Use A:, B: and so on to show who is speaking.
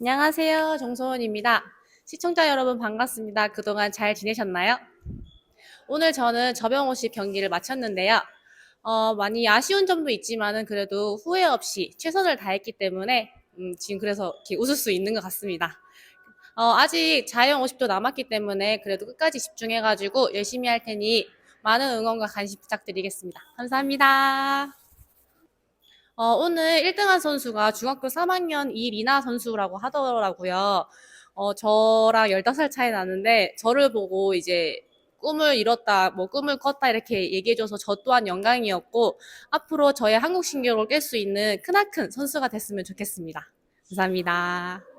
A: 안녕하세요. 정소원입니다. 시청자 여러분 반갑습니다. 그동안 잘 지내셨나요? 오늘 저는 저병 50 경기를 마쳤는데요. 어, 많이 아쉬운 점도 있지만은 그래도 후회 없이 최선을 다했기 때문에 음, 지금 그래서 이렇게 웃을 수 있는 것 같습니다. 어, 아직 자영 50도 남았기 때문에 그래도 끝까지 집중해가지고 열심히 할 테니 많은 응원과 관심 부탁드리겠습니다. 감사합니다. 어, 오늘 1등한 선수가 중학교 3학년 이리나 선수라고 하더라고요. 어, 저랑 15살 차이 나는데, 저를 보고 이제 꿈을 이뤘다, 뭐 꿈을 꿨다 이렇게 얘기해줘서 저 또한 영광이었고, 앞으로 저의 한국 신기록을 깰 수 있는 크나큰 선수가 됐으면 좋겠습니다. 감사합니다.